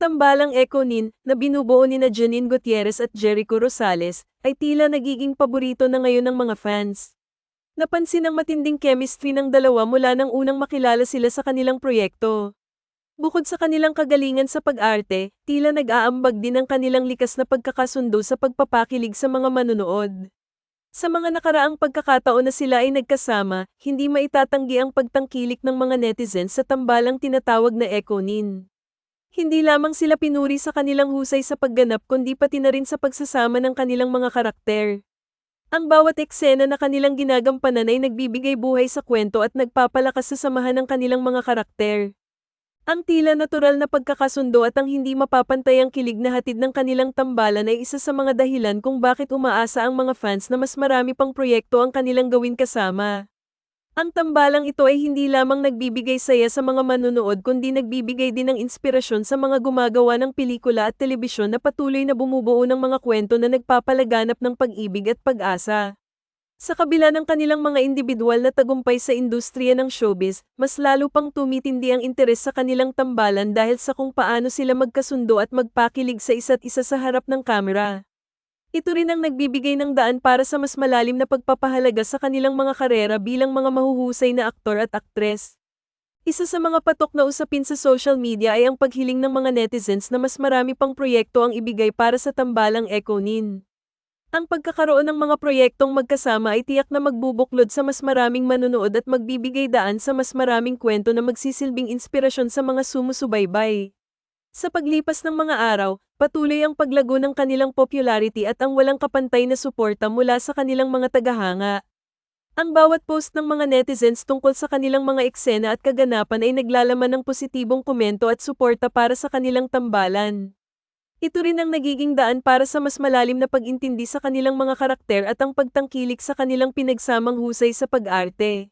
tambalang Econin na binubuo ni na Janine Gutierrez at Jericho Rosales ay tila nagiging paborito na ngayon ng mga fans. Napansin ang matinding chemistry ng dalawa mula nang unang makilala sila sa kanilang proyekto. Bukod sa kanilang kagalingan sa pag-arte, tila nag-aambag din ang kanilang likas na pagkakasundo sa pagpapakilig sa mga manunood. Sa mga nakaraang pagkakataon na sila ay nagkasama, hindi maitatanggi ang pagtangkilik ng mga netizens sa tambalang tinatawag na Econin. Hindi lamang sila pinuri sa kanilang husay sa pagganap kundi pati na rin sa pagsasama ng kanilang mga karakter. Ang bawat eksena na kanilang ginagampanan ay nagbibigay buhay sa kwento at nagpapalakas sa samahan ng kanilang mga karakter. Ang tila natural na pagkakasundo at ang hindi mapapantay ang kilig na hatid ng kanilang tambalan ay isa sa mga dahilan kung bakit umaasa ang mga fans na mas marami pang proyekto ang kanilang gawin kasama. Ang tambalang ito ay hindi lamang nagbibigay saya sa mga manunood kundi nagbibigay din ng inspirasyon sa mga gumagawa ng pelikula at telebisyon na patuloy na bumubuo ng mga kwento na nagpapalaganap ng pag-ibig at pag-asa. Sa kabila ng kanilang mga individual na tagumpay sa industriya ng showbiz, mas lalo pang tumitindi ang interes sa kanilang tambalan dahil sa kung paano sila magkasundo at magpakilig sa isa't isa sa harap ng kamera. Ito rin ang nagbibigay ng daan para sa mas malalim na pagpapahalaga sa kanilang mga karera bilang mga mahuhusay na aktor at aktres. Isa sa mga patok na usapin sa social media ay ang paghiling ng mga netizens na mas marami pang proyekto ang ibigay para sa tambalang Econin. Ang pagkakaroon ng mga proyektong magkasama ay tiyak na magbubuklod sa mas maraming manunood at magbibigay daan sa mas maraming kwento na magsisilbing inspirasyon sa mga sumusubaybay. Sa paglipas ng mga araw, patuloy ang paglago ng kanilang popularity at ang walang kapantay na suporta mula sa kanilang mga tagahanga. Ang bawat post ng mga netizens tungkol sa kanilang mga eksena at kaganapan ay naglalaman ng positibong komento at suporta para sa kanilang tambalan. Ito rin ang nagiging daan para sa mas malalim na pag-intindi sa kanilang mga karakter at ang pagtangkilik sa kanilang pinagsamang husay sa pag-arte.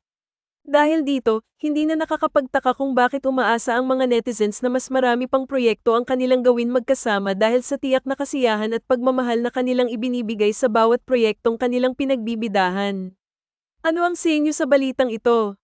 Dahil dito, hindi na nakakapagtaka kung bakit umaasa ang mga netizens na mas marami pang proyekto ang kanilang gawin magkasama dahil sa tiyak na kasiyahan at pagmamahal na kanilang ibinibigay sa bawat proyektong kanilang pinagbibidahan. Ano ang sa inyo sa balitang ito?